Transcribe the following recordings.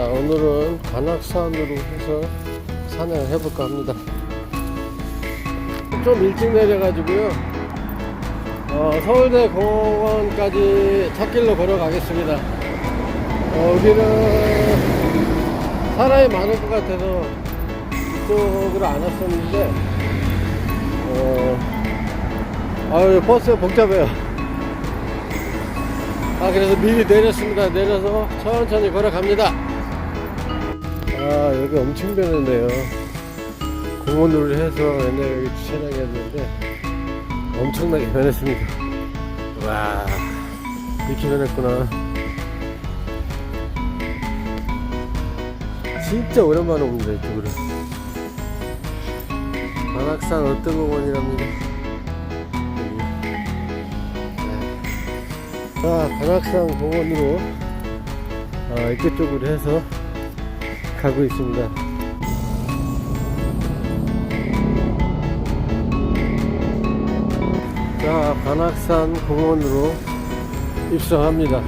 자, 오늘은 관악산으로 해서 산행을 해볼까 합니다. 좀 일찍 내려가지고요. 어, 서울대 공원까지 찻길로 걸어가겠습니다. 어, 여기는 사람이 많을 것 같아서 이쪽으로 안 왔었는데, 어, 아유, 버스 복잡해요. 아, 그래서 미리 내렸습니다. 내려서 천천히 걸어갑니다. 아, 여기 엄청 변했네요. 공원으로 해서 옛날에 여기 주차장이 었는데 엄청나게 변했습니다. 와, 이렇게 변했구나. 진짜 오랜만에 옵니다, 이쪽으로. 관악산 어떤 공원이랍니다. 네. 자, 관악산 공원으로 아, 이쪽 쪽으로 해서 가고 있습니다. 자, 관악산 공원으로 입성합니다.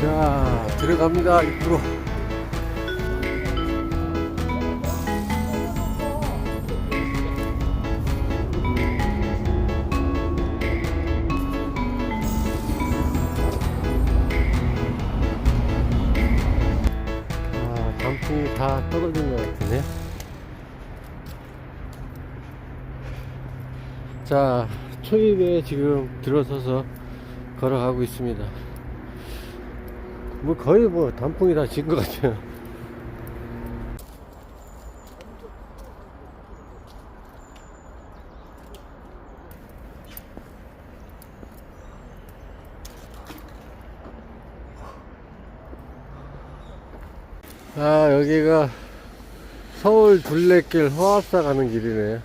자, 들어갑니다, 입구로. 자, 초입에 지금 들어서서 걸어가고 있습니다. 뭐 거의 뭐 단풍이 다 진 것 같아요. 아, 여기가 서울 둘레길 화합사 가는 길이네.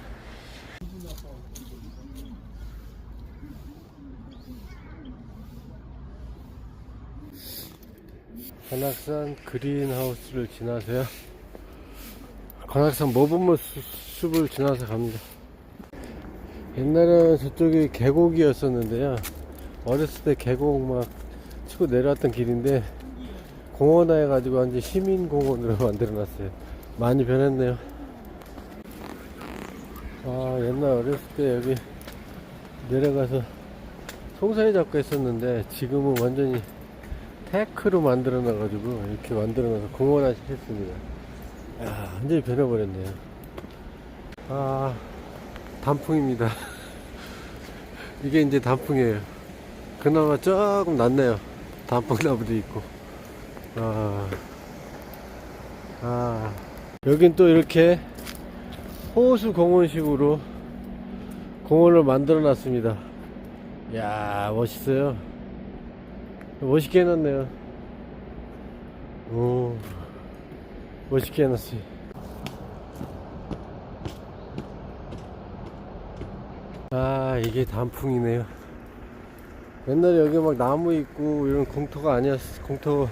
관악산 그린하우스를 지나서요. 관악산 수- 숲을 지나서 갑니다. 옛날에는 저쪽이 계곡이었었는데요. 어렸을 때 계곡 막 치고 내려왔던 길인데 공원화 해 가지고 완전 시민공원으로 만들어 놨어요. 많이 변했네요. 아 옛날 어렸을 때 여기 내려가서 송사리 잡고 했었는데 지금은 완전히 테크로 만들어 놔가지고 이렇게 만들어 놔서 공원화 했습니다. 야, 완전히 변해버렸네요. 아, 단풍입니다. 이게 이제 단풍이에요. 그나마 조금 낫네요. 단풍나무도 있고. 아, 아, 여긴 또 이렇게 호수 공원식으로 공원을 만들어 놨습니다. 야 멋있어요. 멋있게 해놨네요. 오, 멋있게 해놨어요. 아, 이게 단풍이네요. 옛날에 여기 막 나무 있고 이런 공터가 아니었, 공터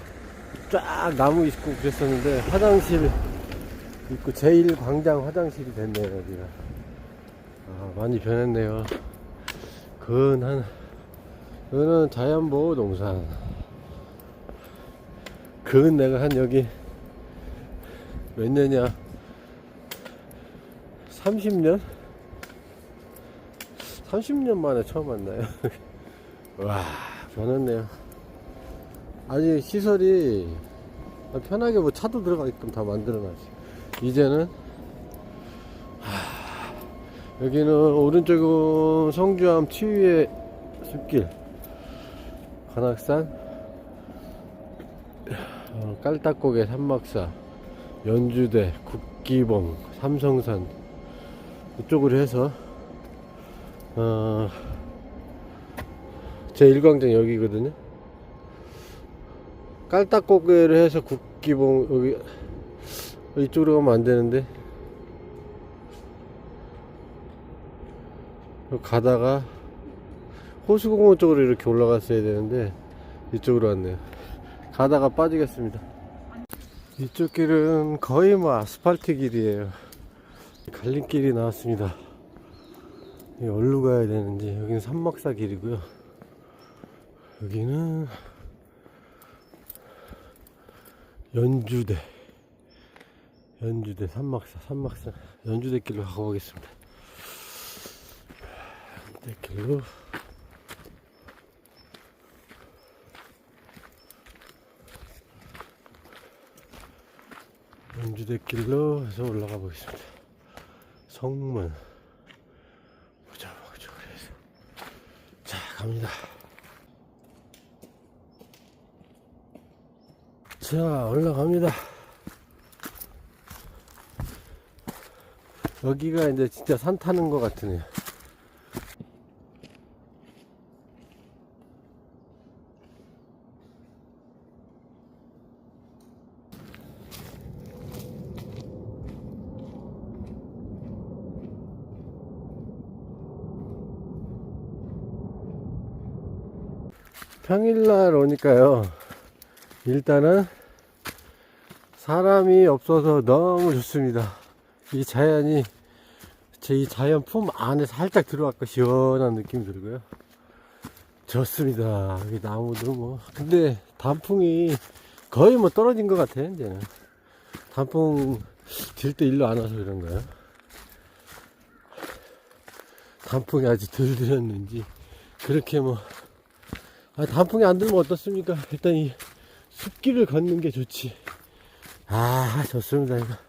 쫙 나무 있고 그랬었는데 화장실 있고 제1광장 화장실이 됐네요, 여기가. 아, 많이 변했네요. 근한, 이거는 자연보호 동산. 그건 내가 한 여기 몇 년이야? 30년? 30년 만에 처음 만나요. 와, 변했네요. 아직 시설이 편하게 뭐 차도 들어가게끔 다 만들어놨어요. 이제는, 하, 여기는 오른쪽은 성주암 치유의 숲길, 관악산, 어, 깔딱고개 산막사, 연주대, 국기봉, 삼성산 이쪽으로 해서 어, 제 1광장 여기거든요. 깔딱고개를 해서 국기봉 여기 이쪽으로 가면 안 되는데 여기 가다가 호수공원 쪽으로 이렇게 올라갔어야 되는데 이쪽으로 왔네요. 가다가 빠지겠습니다. 이쪽 길은 거의 뭐 아스팔트 길이에요. 갈림길이 나왔습니다. 이 어디로 가야 되는지 여기는 산막사 길이고요 여기는 연주대 연주대 산막사 산막사 연주대 길로 가보겠습니다 연주대 길로 연주대 길로 해서 올라가 보겠습니다. 성문. 보자 보자 그래서. 자 갑니다. 자 올라갑니다. 여기가 이제 진짜 산 타는 것 같으네요 평일날 오니까요 일단은 사람이 없어서 너무 좋습니다. 이 자연이 제 이 자연 품 안에 살짝 들어왔고 시원한 느낌 들고요. 좋습니다. 여기 나무도 뭐 근데 단풍이 거의 뭐 떨어진 것 같아 이제는 단풍 들때 일로 안 와서 그런가요? 단풍이 아직 덜 들었는지 그렇게 뭐 아, 단풍이 안 들면 어떻습니까? 일단 이 숲길을 걷는 게 좋지. 아, 좋습니다, 이거.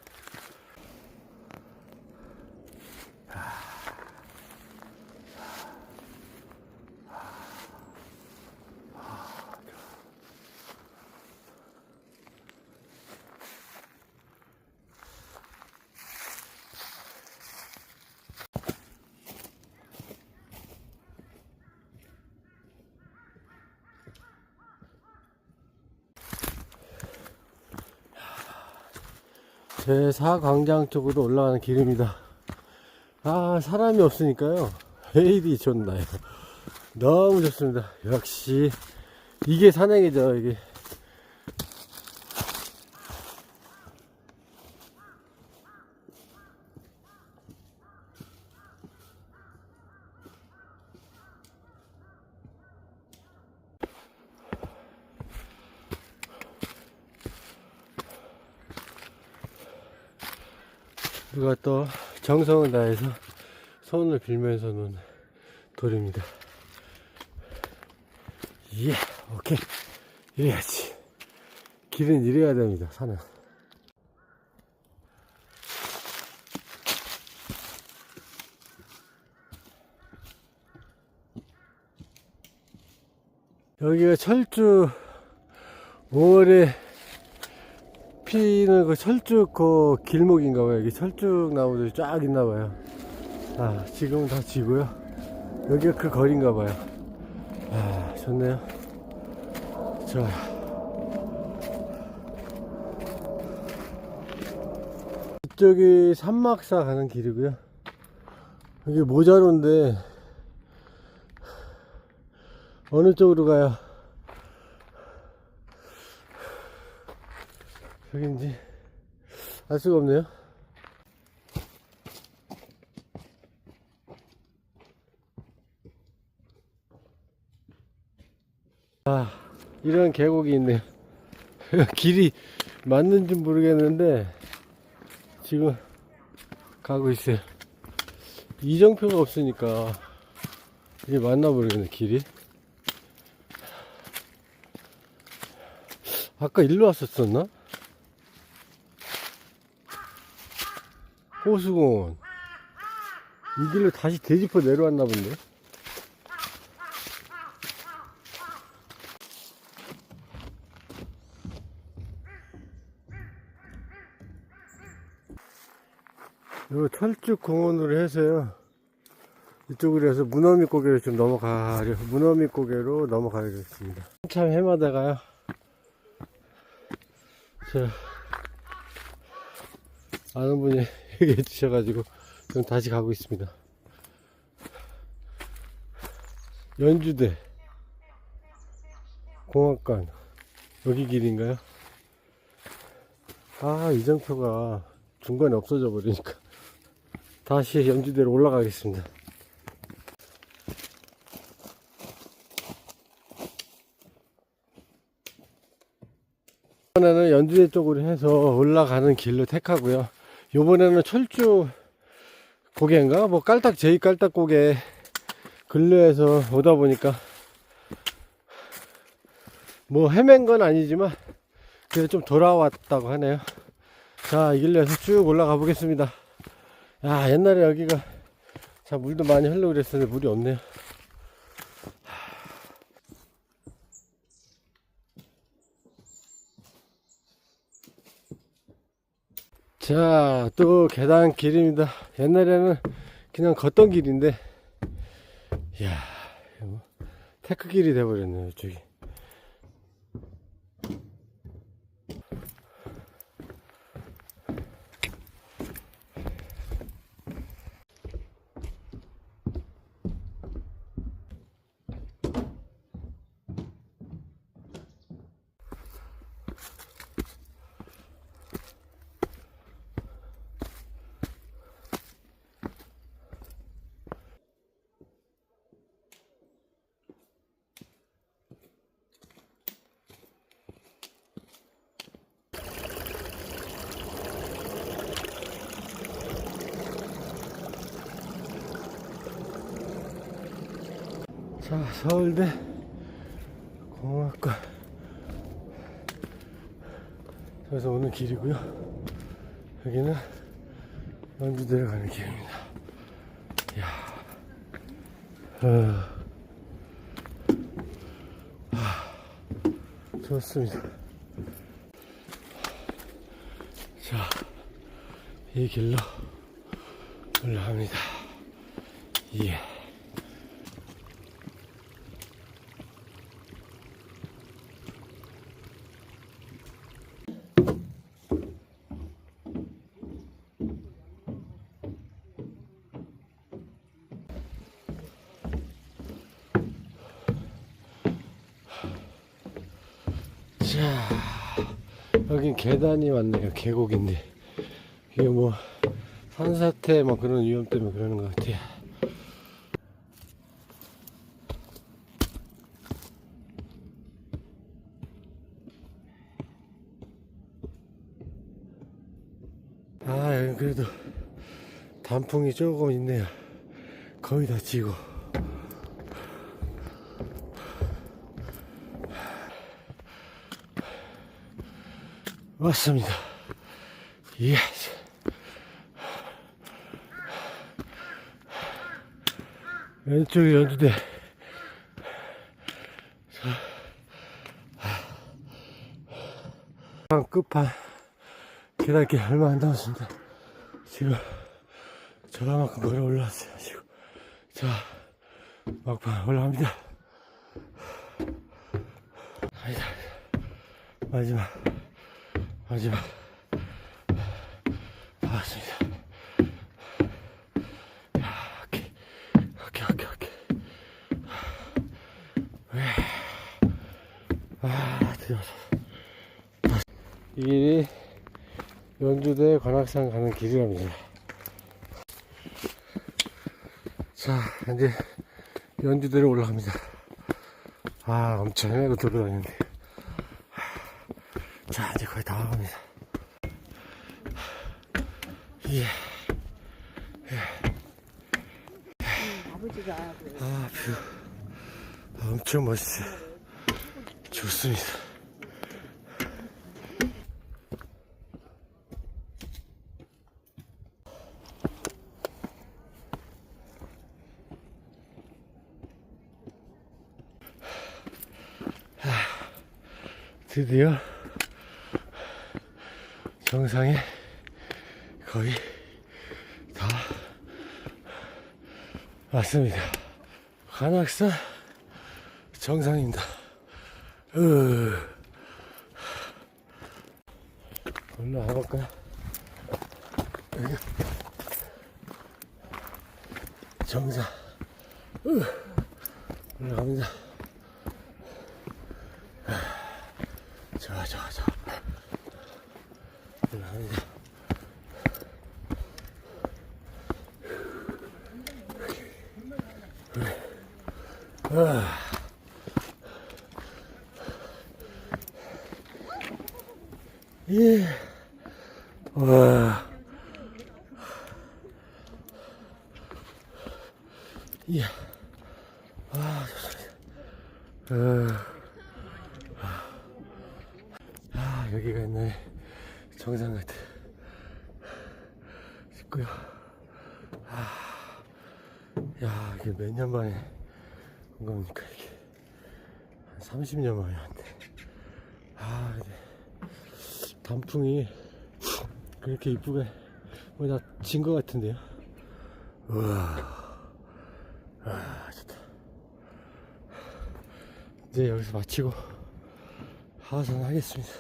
제4광장 쪽으로 올라가는 길입니다. 아, 사람이 없으니까요. 헤이디 좋나요. 너무 좋습니다. 역시, 이게 산행이죠, 이게. 누가 또 정성을 다해서 손을 빌면서 놓은 돌입니다. 예, 오케이. 이래야지. 길은 이래야 됩니다, 산은. 여기가 철쭉 5월에 피는 그 철쭉 그 길목인가 봐요. 여기 철쭉 나무들이 쫙 있나 봐요. 아, 지금은 다 지고요. 여기가 그 거리인가 봐요. 아, 좋네요. 좋아요. 이쪽이 산막사 가는 길이고요. 여기 모자로인데 어느 쪽으로 가야 여긴지 알 수가 없네요. 아, 이런 계곡이 있네요. 길이 맞는지 모르겠는데 지금 가고 있어요. 이정표가 없으니까 이게 맞나 모르겠네 길이. 아까 일로 왔었었나? 호수공원. 이 길로 다시 되짚어 내려왔나 본데. 요 철쭉 공원으로 해서요. 이쪽으로 해서 문어미 고개로 좀 넘어가려, 문어미 고개로 넘어가겠습니다. 한참 해마다가요. 저, 아는 분이 얘기해 주셔가지고 지금 다시 가고 있습니다. 연주대 공학관 여기 길인가요? 아 이정표가 중간에 없어져 버리니까 다시 연주대로 올라가겠습니다. 이번에는 연주대 쪽으로 해서 올라가는 길로 택하고요. 요번에는 철쭉 고개인가? 뭐 깔딱 제이 깔딱 고개 근로에서 오다 보니까 뭐 헤맨 건 아니지만 그래도 좀 돌아왔다고 하네요. 자, 이 길로 해서 쭉 올라가 보겠습니다. 야, 옛날에 여기가 자, 물도 많이 흘러 그랬었는데 물이 없네요. 자, 또 계단 길입니다. 옛날에는 그냥 걷던 길인데, 이야, 뭐 테크 길이 돼버렸네요, 이쪽 자, 서울대 공학과 여기서 오는 길이고요. 여기는 연주대로 가는 길입니다. 이야, 어, 하, 좋습니다. 자, 이 길로 올라갑니다. 예. 자, 여긴 계단이 많네요. 계곡인데. 이게 뭐, 산사태 뭐 그런 위험 때문에 그러는 것 같아요. 아, 그래도 단풍이 조금 있네요. 거의 다 지고. 왔습니다. 예스. 왼쪽에 연두대. 자, 끝판 계단길 얼마 안 남았습니다. 지금 저만큼 걸어 올라왔어요. 지금 자 막판 올라갑니다. 아니다 마지막. 마지막 다 왔습니다. 야, 오케이, 오케이, 오케이, 오케이. 왜? 아, 들어서. 이 길이 연주대 관악산 가는 길이랍니다. 자, 이제 연주대로 올라갑니다. 아, 엄청 헤매고 돌아다니는데. 자, 이제 거의 다 와갑니다. 예. 아버지가 그 아, 뷰. 아, 엄청 멋있어요. 좋습니다. 하, 드디어 정상에 거의 다 왔습니다. 관악산 정상입니다. 으. 올라가 볼까요? 여기 정상. 으. 올라갑니다. 좋아, 좋아, 좋아. 올라갑니다. 예. 와. 이야. 아, 좋습니다. 아, 아, 여기가 있네. 정상 같아. 싶고요. 아, 야, 이게 몇 년 만에 온 겁니까, 이게. 한 30년 만에 왔네. 아, 근데 단풍이 그렇게 이쁘게 뭐다 진 것 같은데요. 우와. 아, 좋다. 이제 여기서 마치고 하산하겠습니다.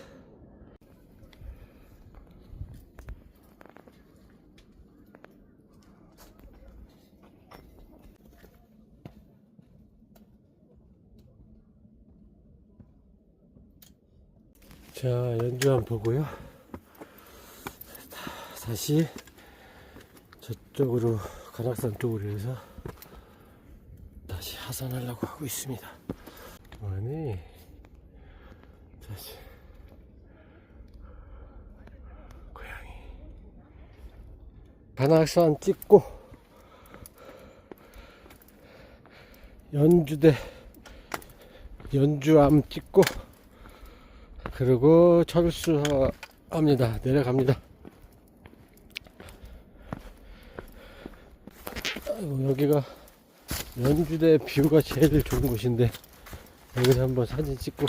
자, 연주 한번 보고요. 다- 다시 저쪽으로 관악산 쪽으로 해서 다시 하산하려고 하고 있습니다. 아니, 다시 고양이 관악산 찍고 연주대 연주암 찍고 그리고 철수합니다. 내려갑니다. 여기가 연주대 뷰가 제일 좋은 곳인데 여기서 한번 사진 찍고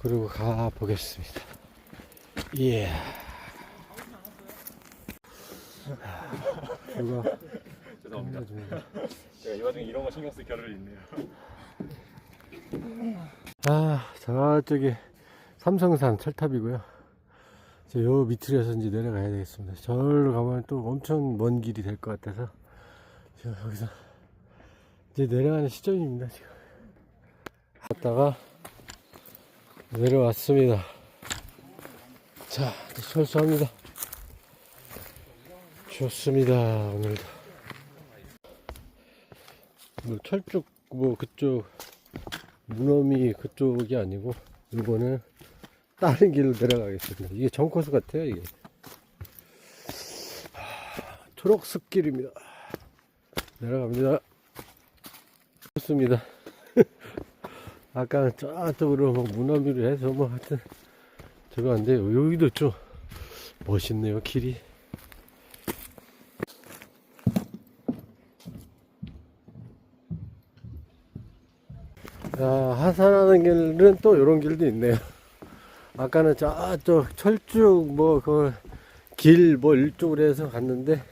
그리고 가 보겠습니다. 예. 뷰가 죄송합니다. 좋습니다. 제가 이 와중에 이런 거 신경 쓸 겨를이 있네요. 아, 저쪽이 삼성산 철탑이고요. 이제 요 밑으로서 이제 내려가야 되겠습니다. 저기로 가면 또 엄청 먼 길이 될 것 같아서 지금 여기서 이제 내려가는 시점입니다. 지금 갔다가 내려왔습니다. 자, 철수합니다. 좋습니다. 오늘도 뭐 철쭉 뭐 그쪽 무덤이 그쪽이 아니고 이거는 다른 길로 내려가겠습니다. 이게 정코스 같아요 이게 하, 초록 숲길입니다. 내려갑니다. 좋습니다. 아까 저쪽으로 뭐 무너미로 해서 뭐 하여튼 돼요. 여기도 좀 멋있네요 길이. 자, 하산하는 길은 또 이런 길도 있네요. 아까는 저쪽 철쭉 뭐 그 길뭐 이쪽으로 해서 갔는데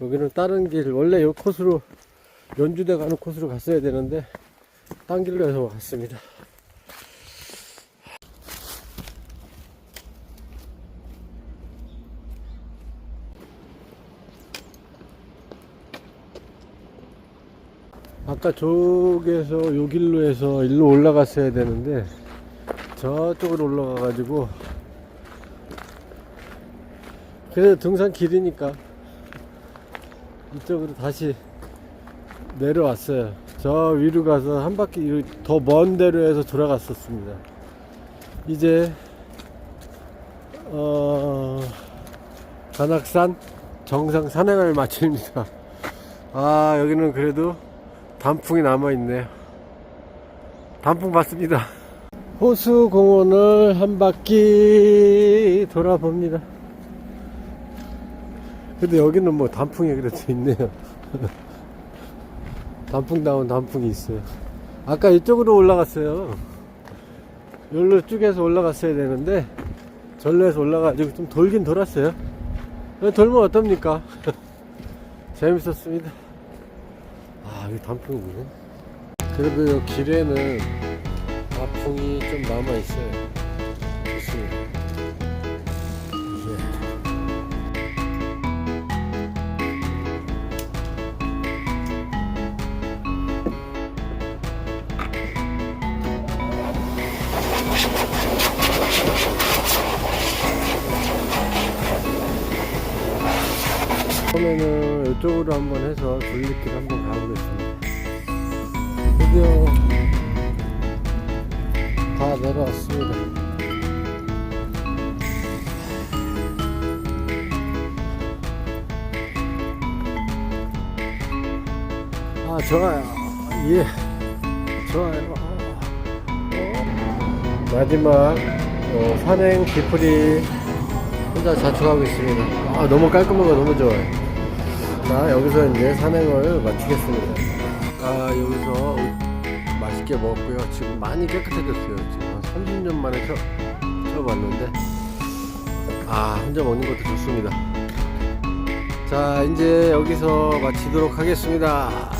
여기는 다른 길 원래 이 코스로 연주대 가는 코스로 갔어야 되는데 딴 길로 해서 갔습니다. 아까 저쪽에서 요 길로 해서 일로 올라갔어야 되는데 저쪽으로 올라가 가지고 그래도 등산 길이니까 이쪽으로 다시 내려왔어요. 저 위로 가서 한 바퀴 더 먼 데로 해서 돌아갔었습니다. 이제 어 관악산 정상 산행을 마칩니다. 아 여기는 그래도 단풍이 남아있네요. 단풍 봤습니다. 호수공원을 한 바퀴 돌아봅니다. 근데 여기는 뭐 단풍이 그래도 있네요. 단풍다운 단풍이 있어요. 아까 이쪽으로 올라갔어요. 여기로 쭉 해서 올라갔어야 되는데, 절로 해서 올라가지고 좀 돌긴 돌았어요. 돌면 어떻습니까? 재밌었습니다. 아, 여기 단풍이네. 그래도 이 길에는 단풍이 좀 남아 있어요. 처음에는 이쪽으로 한번 해서 둘리길 한번 가보겠습니다. 드디어 다 내려왔습니다. 아 좋아요. 예. 좋아요. 마지막 어, 산행 기풀이 혼자 자축하고 있습니다. 아 너무 깔끔하고 너무 좋아요. 자, 여기서 이제 산행을 마치겠습니다. 아, 여기서 맛있게 먹었고요. 지금 많이 깨끗해졌어요. 지금 한 30년 만에 처, 처음 왔는데. 아, 혼자 먹는 것도 좋습니다. 자, 이제 여기서 마치도록 하겠습니다.